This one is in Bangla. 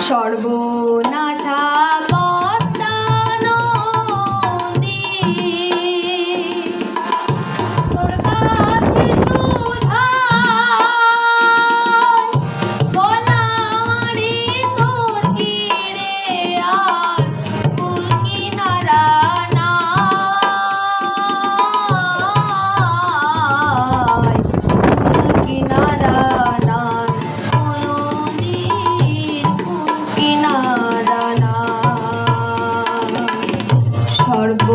সর্বনাশা। সর্ব